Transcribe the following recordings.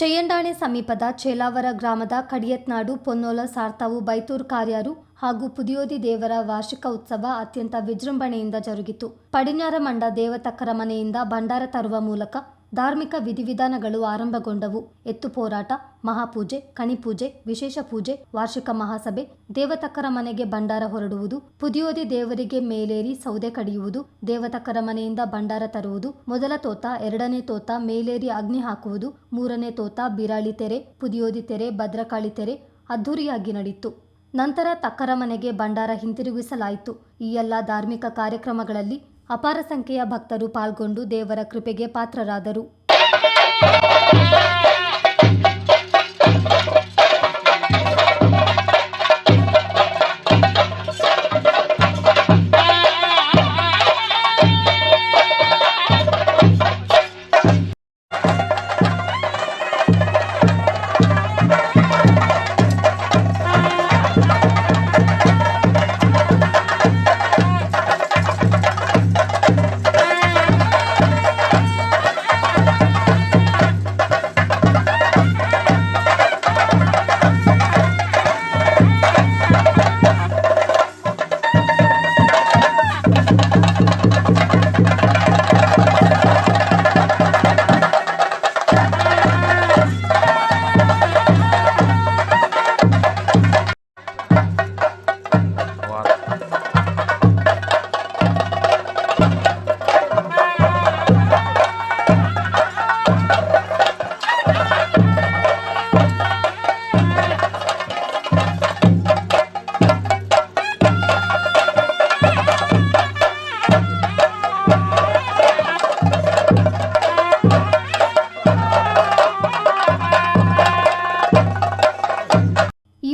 ಚೆಯ್ಯಂಡಾಣೆ ಸಮೀಪದ ಚೇಲಾವರ ಗ್ರಾಮದ ಕಡಿಯತ್ನಾಡು, ಪೊನ್ನೋಲ ಸಾರ್ತಾವು ಬೈತೂರು ಕಾರ್ಯಾರು ಹಾಗೂ ಪುದಿಯೋದಿ ದೇವರ ವಾರ್ಷಿಕ ಉತ್ಸವ ಅತ್ಯಂತ ವಿಜೃಂಭಣೆಯಿಂದ ಜರುಗಿತು. ಪಡಿನಾರ ಮಂಡ ದೇವತಕ್ಕರ ಮನೆಯಿಂದ ಭಂಡಾರ ತರುವ ಮೂಲಕ ಧಾರ್ಮಿಕ ವಿಧಿವಿಧಾನಗಳು ಆರಂಭಗೊಂಡವು. ಎತ್ತು ಪೋರಾಟ, ಮಹಾಪೂಜೆ, ಕಣಿಪೂಜೆ, ವಿಶೇಷ ಪೂಜೆ, ವಾರ್ಷಿಕ ಮಹಾಸಭೆ, ದೇವತಕ್ಕರ ಮನೆಗೆ ಭಂಡಾರ ಹೊರಡುವುದು, ಪುದಿಯೋದಿ ದೇವರಿಗೆ ಮೇಲೇರಿ ಸೌದೆ ಕಡಿಯುವುದು, ದೇವತಕ್ಕರ ಮನೆಯಿಂದ ಭಂಡಾರ ತರುವುದು, ಮೊದಲ ತೋತ, ಎರಡನೇ ತೋತ, ಮೇಲೇರಿ ಅಗ್ನಿ ಹಾಕುವುದು, ಮೂರನೇ ತೋತ, ಬಿರಾಳಿ ತೆರೆ, ಪುದಿಯೋದಿ ತೆರೆ, ಭದ್ರಕಾಳಿ ತೆರೆ ಅದ್ಧೂರಿಯಾಗಿ ನಡೆಯಿತು ನಂತರ ತಕ್ಕರ ಮನೆಗೆ ಭಂಡಾರ ಹಿಂತಿರುಗಿಸಲಾಯಿತು. ಈ ಎಲ್ಲ ಧಾರ್ಮಿಕ ಕಾರ್ಯಕ್ರಮಗಳಲ್ಲಿ ಅಪಾರ ಸಂಖ್ಯೆಯ ಭಕ್ತರು ಪಾಲ್ಗೊಂಡು ದೇವರ ಕೃಪೆಗೆ ಪಾತ್ರರಾದರು.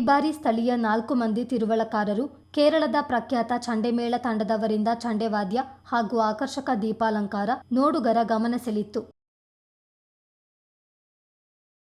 ಬಾರಿ ಸ್ಥಳೀಯ ನಾಲ್ಕು ಮಂದಿ ತಿರುವಳಕಾರರು ಕೇರಳದ ಪ್ರಖ್ಯಾತ ಚಂಡೆಮೇಳ ತಂಡದವರಿಂದ ಚಂಡೆವಾದ್ಯ ಹಾಗೂ ಆಕರ್ಷಕ ದೀಪಾಲಂಕಾರ ನೋಡುಗರ ಗಮನ ಸೆಳೆಯಿತು.